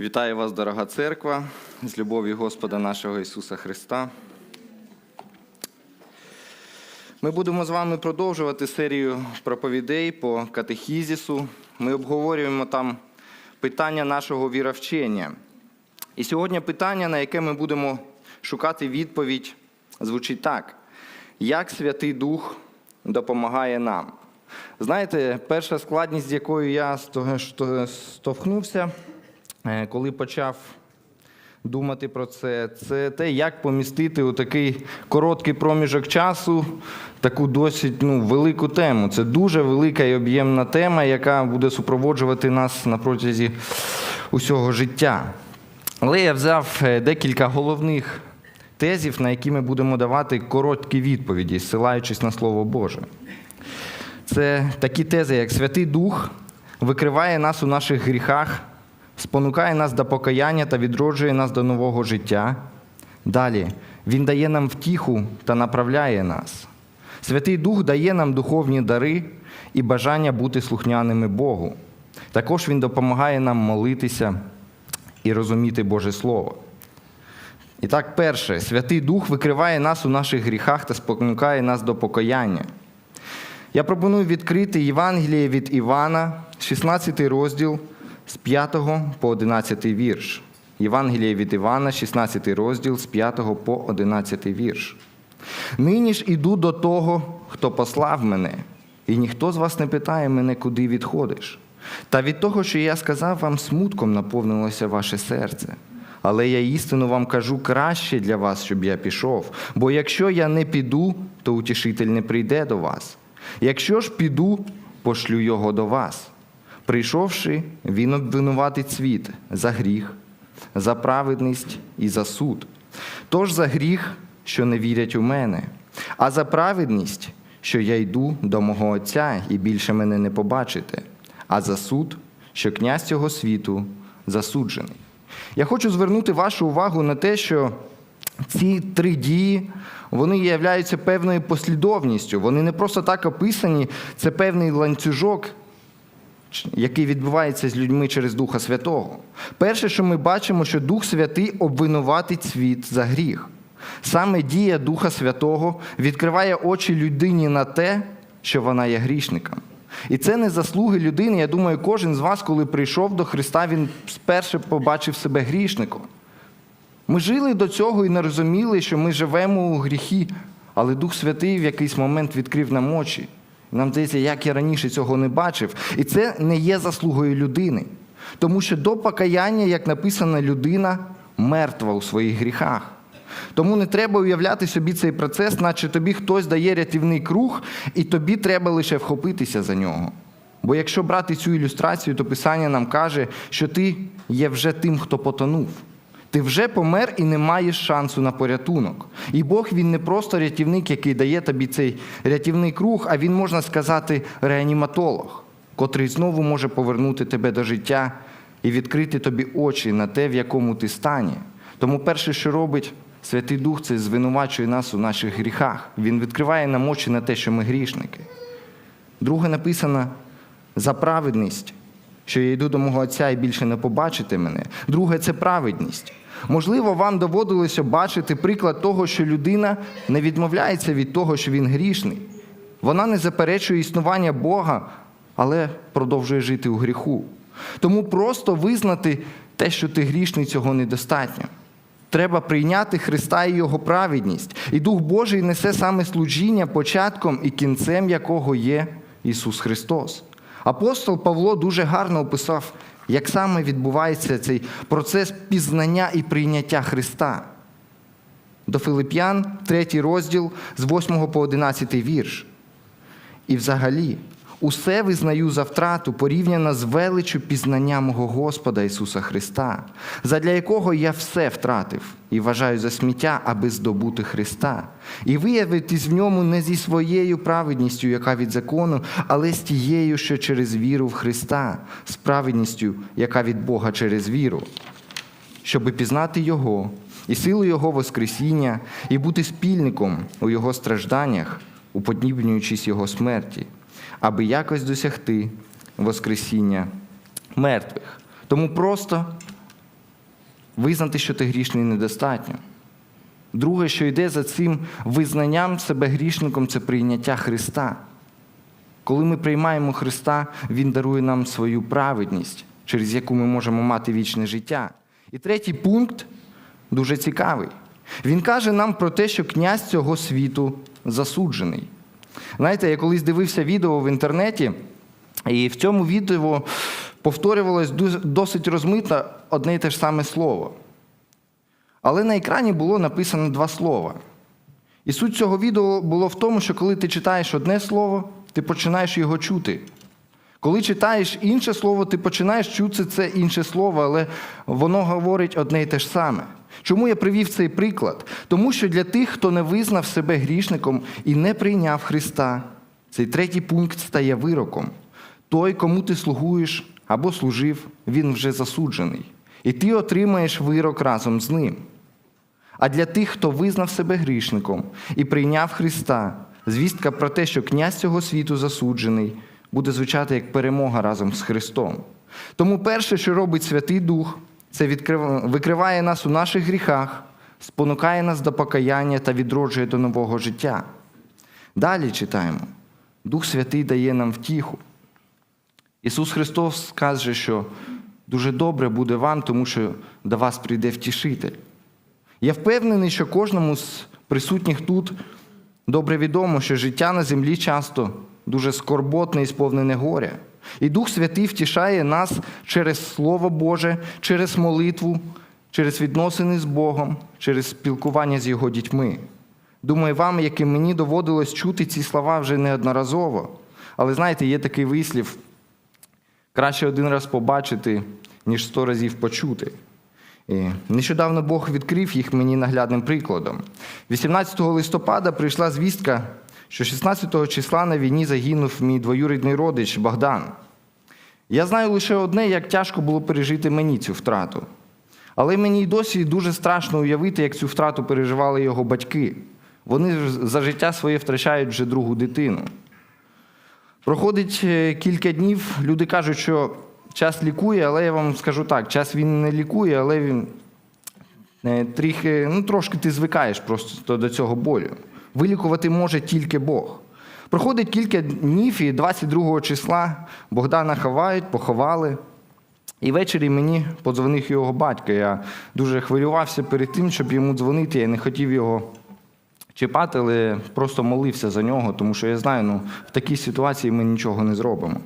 Вітаю вас, дорога церква, з любов'ю Господа нашого Ісуса Христа. Ми будемо з вами продовжувати серію проповідей по катехізісу. Ми обговорюємо там питання нашого віровчення. І сьогодні питання, на яке ми будемо шукати відповідь, звучить так: як Святий Дух допомагає нам? Знаєте, перша складність, з якою я стовхнувся, коли почав думати про це, це те, як помістити у такий короткий проміжок часу таку досить ну, велику тему. Це дуже велика і об'ємна тема, яка буде супроводжувати нас на протязі усього життя. Але я взяв е, декілька головних тезів, на які ми будемо давати короткі відповіді, ссилаючись на Слово Боже. Це такі тези, як Святий Дух викриває нас у наших гріхах, спонукає нас до покаяння та відроджує нас до нового життя. Далі, Він дає нам втіху та направляє нас. Святий Дух дає нам духовні дари і бажання бути слухняними Богу. Також Він допомагає нам молитися і розуміти Боже Слово. І так, перше, Святий Дух викриває нас у наших гріхах та спонукає нас до покаяння. Я пропоную відкрити Євангеліє від Івана, 16 розділ з 5 по 11 вірш. Євангеліє від Івана, 16 розділ з 5 по 11 вірш. Нині ж іду до того, хто послав мене, і ніхто з вас не питає мене, куди відходиш. Та від того, що я сказав, вам смутком наповнилося ваше серце. Але я істину вам кажу краще для вас, щоб я пішов. Бо якщо я не піду, то утішитель не прийде до вас. Якщо ж піду, пошлю його до вас. Прийшовши, він обвинуватить світ за гріх, за праведність і за суд. Тож за гріх, що не вірять у мене, а за праведність, що я йду до мого Отця і більше мене не побачите, а за суд, що князь цього світу засуджений. Я хочу звернути вашу увагу на те, що ці три дії вони являються певною послідовністю. Вони не просто так описані, це певний ланцюжок, який відбувається з людьми через Духа Святого. Перше, що ми бачимо, що Дух Святий обвинуватить світ за гріх. Саме дія Духа Святого відкриває очі людині на те, що вона є грішником. І це не заслуги людини. Я думаю, кожен з вас, коли прийшов до Христа, він спершу побачив себе грішником. Ми жили до цього і не розуміли, що ми живемо у гріхі, але Дух Святий в якийсь момент відкрив нам очі. Нам здається, як я раніше цього не бачив. І це не є заслугою людини. Тому що до покаяння, як написано, людина мертва у своїх гріхах. Тому не треба уявляти собі цей процес, наче тобі хтось дає рятівний круг, і тобі треба лише вхопитися за нього. Бо якщо брати цю ілюстрацію, то Писання нам каже, що ти є вже тим, хто потонув. Ти вже помер і не маєш шансу на порятунок. І Бог він не просто рятівник, який дає тобі цей рятівний круг, а він, можна сказати, реаніматолог, котрий знову може повернути тебе до життя і відкрити тобі очі на те, в якому ти стані. Тому перше, що робить Святий Дух, це звинувачує нас у наших гріхах. Він відкриває нам очі на те, що ми грішники. Друге написано за праведність що я йду до мого Отця і більше не побачите мене. Друге це праведність. Можливо, вам доводилося бачити приклад того, що людина не відмовляється від того, що він грішний. Вона не заперечує існування Бога, але продовжує жити у гріху. Тому просто визнати те, що ти грішний, цього недостатньо. Треба прийняти Христа і Його праведність. І Дух Божий несе саме служіння, початком і кінцем якого є Ісус Христос. Апостол Павло дуже гарно описав, як саме відбувається цей процес пізнання і прийняття Христа. До Филип'ян, 3 розділ з 8 по 11 вірш. І взагалі, усе визнаю за втрату порівняно з величю пізнання мого Господа Ісуса Христа, задля якого я все втратив і вважаю за сміття, аби здобути Христа, і виявитись в ньому не зі своєю праведністю, яка від закону, але з тією, що через віру в Христа, з праведністю, яка від Бога через віру, щоби пізнати Його і силу Його Воскресіння, і бути спільником у Його стражданнях, уподібнюючись Його смерті аби якось досягти Воскресіння мертвих. Тому просто визнати, що ти грішний, недостатньо. Друге, що йде за цим визнанням себе грішником, це прийняття Христа. Коли ми приймаємо Христа, Він дарує нам свою праведність, через яку ми можемо мати вічне життя. І третій пункт дуже цікавий. Він каже нам про те, що князь цього світу засуджений. Знаєте, я колись дивився відео в інтернеті, і в цьому відео повторювалось досить розмито одне й те ж саме слово. Але на екрані було написано два слова. І суть цього відео було в тому, що коли ти читаєш одне слово, ти починаєш його чути. Коли читаєш інше слово, ти починаєш чути це інше слово, але воно говорить одне й те ж саме. Чому я привів цей приклад? Тому що для тих, хто не визнав себе грішником і не прийняв Христа, цей третій пункт стає вироком. Той, кому ти слугуєш або служив, він вже засуджений. І ти отримаєш вирок разом з ним. А для тих, хто визнав себе грішником і прийняв Христа, звістка про те, що князь цього світу засуджений, буде звучати як перемога разом з Христом. Тому перше, що робить Святий Дух, це викриває нас у наших гріхах, спонукає нас до покаяння та відроджує до нового життя. Далі читаємо: Дух Святий дає нам втіху. Ісус Христос каже, що дуже добре буде вам, тому що до вас прийде втішитель. Я впевнений, що кожному з присутніх тут добре відомо, що життя на землі часто дуже скорботне і сповнене горя. І Дух Святий втішає нас через Слово Боже, через молитву, через відносини з Богом, через спілкування з Його дітьми. Думаю, вам, як і мені доводилось чути ці слова вже неодноразово. Але знаєте, є такий вислів: краще один раз побачити, ніж сто разів почути. І Нещодавно Бог відкрив їх мені наглядним прикладом. 18 листопада прийшла звістка, що 16 числа на війні загинув мій двоюрідний родич Богдан. Я знаю лише одне, як тяжко було пережити мені цю втрату. Але мені й досі дуже страшно уявити, як цю втрату переживали його батьки. Вони за життя своє втрачають вже другу дитину. Проходить е, кілька днів, люди кажуть, що час лікує, але я вам скажу так: час він не лікує, але він е, трохи, ну, трошки ти звикаєш просто до цього болю. Вилікувати може тільки Бог. Проходить кілька днів, і 22 числа Богдана ховають, поховали. І ввечері мені подзвонив його батько. Я дуже хвилювався перед тим, щоб йому дзвонити. Я не хотів його чіпати, але просто молився за нього, тому що я знаю, ну, в такій ситуації ми нічого не зробимо.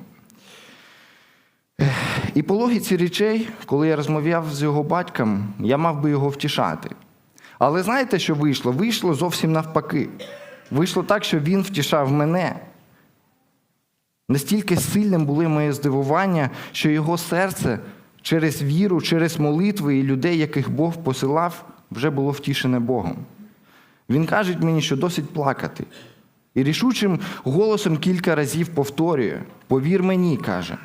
І по логіці речей, коли я розмовляв з його батьком, я мав би його втішати. Але знаєте, що вийшло? Вийшло зовсім навпаки. Вийшло так, що він втішав мене. Настільки сильним було моє здивування, що його серце через віру, через молитви і людей, яких Бог посилав, вже було втішене Богом. Він каже мені, що досить плакати. І рішучим голосом кілька разів повторює: повір мені, каже,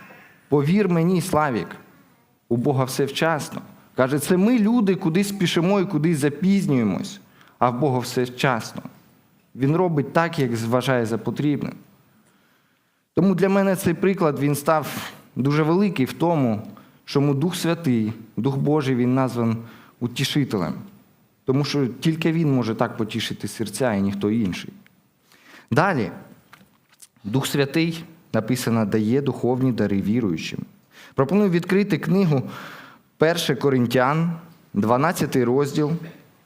повір мені, Славік, у Бога все вчасно. Каже, це ми, люди, кудись спішимо і кудись запізнюємось, а в Бога все вчасно. Він робить так, як вважає за потрібне. Тому для мене цей приклад він став дуже великий в тому, чому Дух Святий, Дух Божий, він назван утішителем. Тому що тільки він може так потішити серця і ніхто інший. Далі, Дух Святий написано, дає духовні дари віруючим. Пропоную відкрити книгу 1 Коринтян, 12 розділ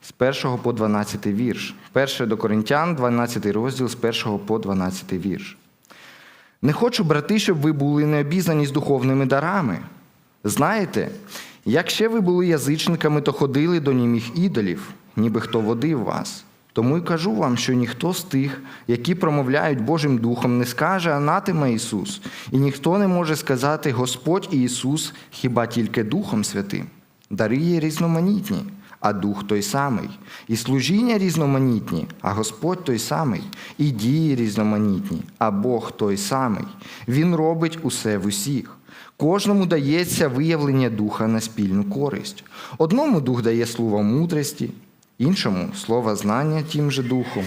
з 1 по 12 вірш. 1 до Коринтян, 12 розділ з 1 по 12 вірш. Не хочу, брати, щоб ви були необізнані з духовними дарами. Знаєте, як ще ви були язичниками, то ходили до німих ідолів, ніби хто водив вас. Тому й кажу вам, що ніхто з тих, які промовляють Божим Духом, не скаже анатема Ісус, і ніхто не може сказати Господь Ісус хіба тільки Духом Святим. Дари є різноманітні, а Дух той самий, і служіння різноманітні, а Господь той самий, і дії різноманітні, а Бог той самий. Він робить усе в усіх. Кожному дається виявлення духа на спільну користь. Одному дух дає слово мудрості, іншому слово знання тим же духом,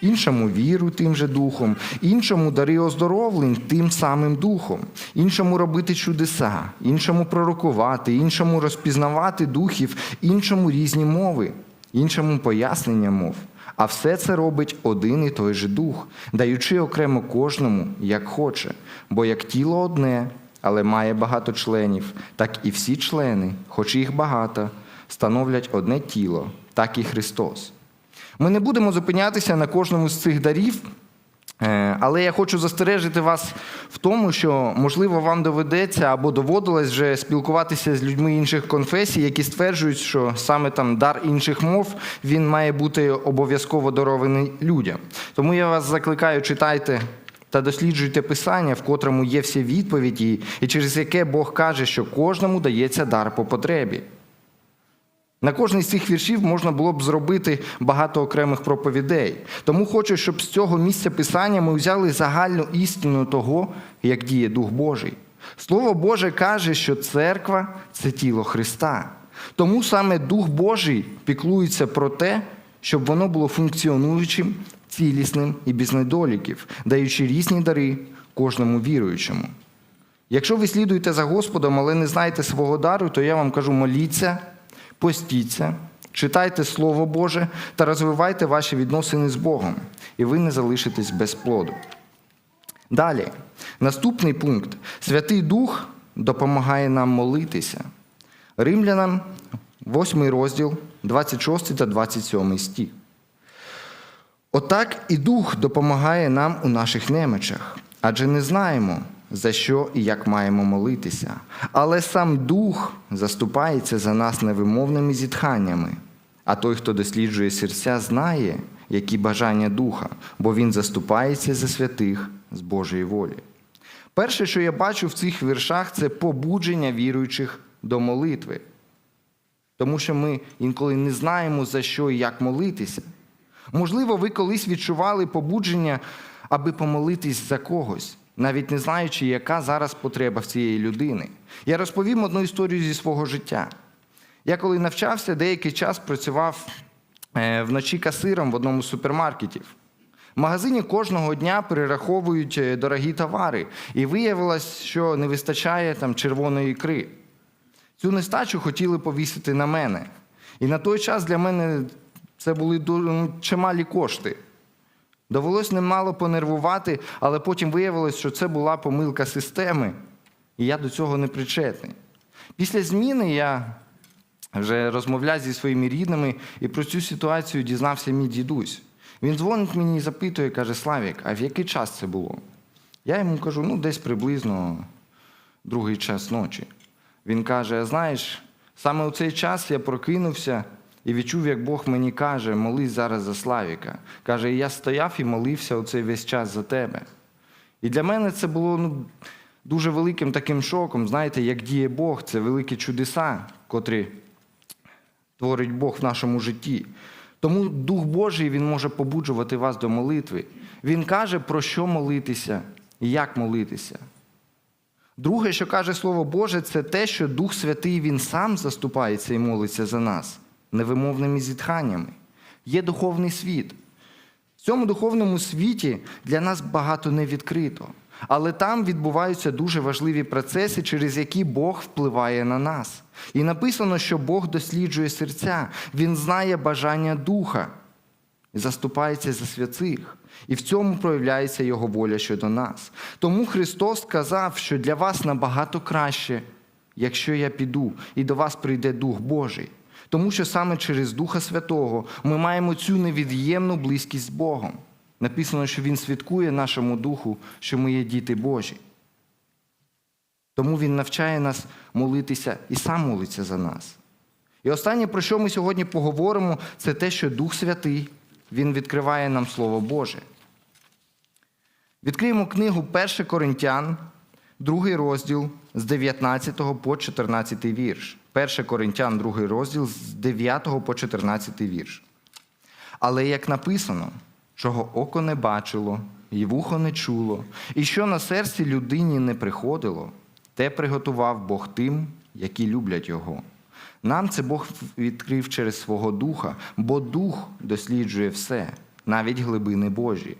іншому віру тим же духом, іншому дари оздоровлень тим самим духом, іншому робити чудеса, іншому пророкувати, іншому розпізнавати духів, іншому різні мови, іншому пояснення мов. А все це робить один і той же дух, даючи окремо кожному, як хоче, бо як тіло одне, але має багато членів, так і всі члени, хоч їх багато, становлять одне тіло, так і Христос. Ми не будемо зупинятися на кожному з цих дарів, е, але я хочу застережити вас в тому, що, можливо, вам доведеться або доводилось вже спілкуватися з людьми інших конфесій, які стверджують, що саме там дар інших мов він має бути обов'язково дарований людям. Тому я вас закликаю, читайте та досліджуйте писання, в котрому є всі відповіді, і через яке Бог каже, що кожному дається дар по потребі. На кожний з цих віршів можна було б зробити багато окремих проповідей. Тому хочу, щоб з цього місця писання ми взяли загальну істину того, як діє Дух Божий. Слово Боже каже, що церква це тіло Христа. Тому саме Дух Божий піклується про те, щоб воно було функціонуючим, цілісним і без недоліків, даючи різні дари кожному віруючому. Якщо ви слідуєте за Господом, але не знаєте свого дару, то я вам кажу: моліться, постіться, читайте Слово Боже та розвивайте ваші відносини з Богом, і ви не залишитесь без плоду. Далі, наступний пункт. Святий Дух допомагає нам молитися. Римлянам, 8 розділ, 26 та 27 стих. Отак і Дух допомагає нам у наших немочах, адже не знаємо, за що і як маємо молитися. Але сам Дух заступається за нас невимовними зітханнями. А той, хто досліджує серця, знає, які бажання духа, бо він заступається за святих з Божої волі. Перше, що я бачу в цих віршах, це побудження віруючих до молитви. Тому що ми інколи не знаємо, за що і як молитися. Можливо, ви колись відчували побудження, аби помолитись за когось, навіть не знаючи, яка зараз потреба в цієї людини. Я розповім одну історію зі свого життя. Я коли навчався, деякий час працював е, вночі касиром в одному з супермаркетів. В магазині кожного дня перераховують е, дорогі товари, і виявилось, що не вистачає там червоної ікри. Цю нестачу хотіли повісити на мене. І на той час для мене це були ну, чималі кошти. Довелось немало понервувати, але потім виявилось, що це була помилка системи, і я до цього не причетний. Після зміни я вже розмовляв зі своїми рідними, і про цю ситуацію дізнався мій дідусь. Він дзвонить мені і запитує, каже: Славік, а в який час це було? Я йому кажу, ну, десь приблизно другий час ночі. Він каже: знаєш, саме у цей час я прокинувся і відчув, як Бог мені каже, молись зараз за Славіка. Каже, і я стояв і молився оцей весь час за тебе. І для мене це було ну, дуже великим таким шоком. Знаєте, як діє Бог, це великі чудеса, котрі творить Бог в нашому житті. Тому Дух Божий Він може побуджувати вас до молитви. Він каже, про що молитися і як молитися. Друге, що каже Слово Боже, це те, що Дух Святий Він сам заступається і молиться за нас невимовними зітханнями. Є духовний світ. В цьому духовному світі для нас багато не відкрито. Але там відбуваються дуже важливі процеси, через які Бог впливає на нас. І написано, що Бог досліджує серця, Він знає бажання духа заступається за святих. І в цьому проявляється Його воля щодо нас. Тому Христос сказав, що для вас набагато краще, якщо я піду, і до вас прийде Дух Божий. Тому що саме через Духа Святого ми маємо цю невід'ємну близькість з Богом. Написано, що Він свідкує нашому духу, що ми є діти Божі. Тому Він навчає нас молитися і сам молиться за нас. І останнє, про що ми сьогодні поговоримо, це те, що Дух Святий Він відкриває нам Слово Боже. Відкриємо книгу 1 Коринтян, другий розділ з 19 по 14 вірш. 1 Коринтян, другий розділ з 9 по 14 вірш. Але як написано, чого око не бачило, і вухо не чуло, і що на серці людині не приходило, те приготував Бог тим, які люблять Його. Нам це Бог відкрив через свого духа, бо дух досліджує все, навіть глибини Божі.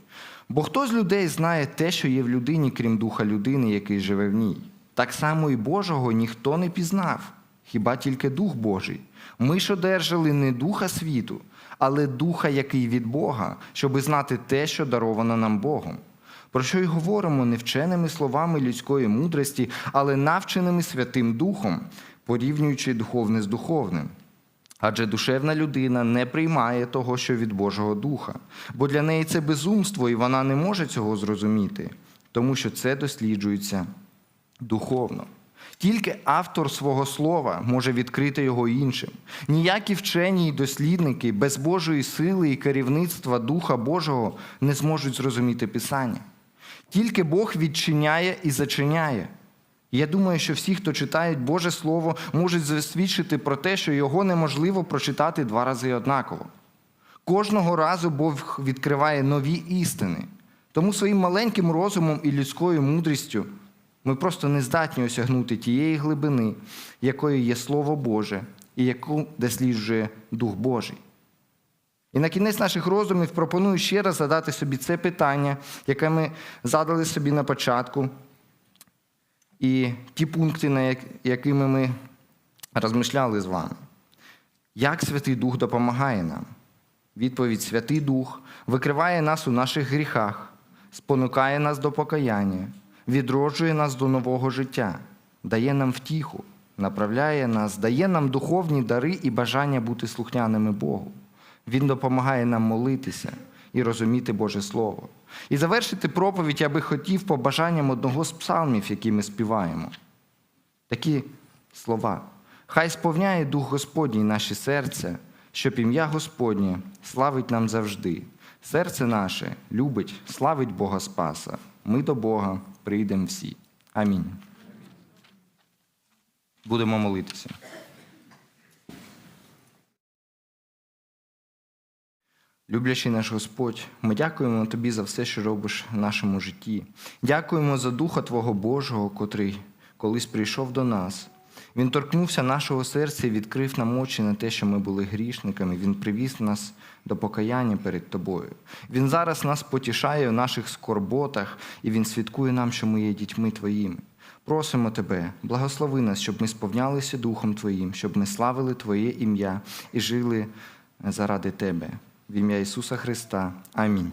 Бо хто з людей знає те, що є в людині, крім духа людини, який живе в ній? Так само і Божого ніхто не пізнав, хіба тільки Дух Божий. Ми ж одержали не духа світу, але духа, який від Бога, щоби знати те, що даровано нам Богом. Про що й говоримо не вченими словами людської мудрості, але навченими Святим Духом, порівнюючи духовне з духовним. Адже душевна людина не приймає того, що від Божого Духа, бо для неї це безумство, і вона не може цього зрозуміти, тому що це досліджується духовно. Тільки автор свого слова може відкрити його іншим. Ніякі вчені й дослідники без Божої сили і керівництва Духа Божого не зможуть зрозуміти Писання. Тільки Бог відчиняє і зачиняє. Я думаю, що всі, хто читають Боже Слово, можуть засвідчити про те, що його неможливо прочитати два рази однаково. Кожного разу Бог відкриває нові істини. Тому своїм маленьким розумом і людською мудрістю ми просто не здатні осягнути тієї глибини, якою є Слово Боже і яку досліджує Дух Божий. І на кінець наших роздумів пропоную ще раз задати собі це питання, яке ми задали собі на початку, і ті пункти, на якими ми розмишляли з вами. Як Святий Дух допомагає нам? Відповідь Святий Дух викриває нас у наших гріхах, спонукає нас до покаяння, відроджує нас до нового життя, дає нам втіху, направляє нас, дає нам духовні дари і бажання бути слухняними Богу. Він допомагає нам молитися і розуміти Боже Слово. І завершити проповідь я би хотів побажанням одного з псалмів, які ми співаємо. Такі слова. Хай сповняє Дух Господній наші серця, щоб ім'я Господнє славить нам завжди. Серце наше любить, славить Бога Спаса. Ми до Бога прийдемо всі. Амінь. Будемо молитися. Люблячий наш Господь, ми дякуємо Тобі за все, що робиш в нашому житті. Дякуємо за Духа Твого Божого, котрий колись прийшов до нас. Він торкнувся нашого серця і відкрив нам очі на те, що ми були грішниками. Він привіз нас до покаяння перед Тобою. Він зараз нас потішає у наших скорботах, і Він свідкує нам, що ми є дітьми Твоїми. Просимо Тебе, благослови нас, щоб ми сповнялися Духом Твоїм, щоб ми славили Твоє ім'я і жили заради Тебе. В ім'я Ісуса Христа. Амінь.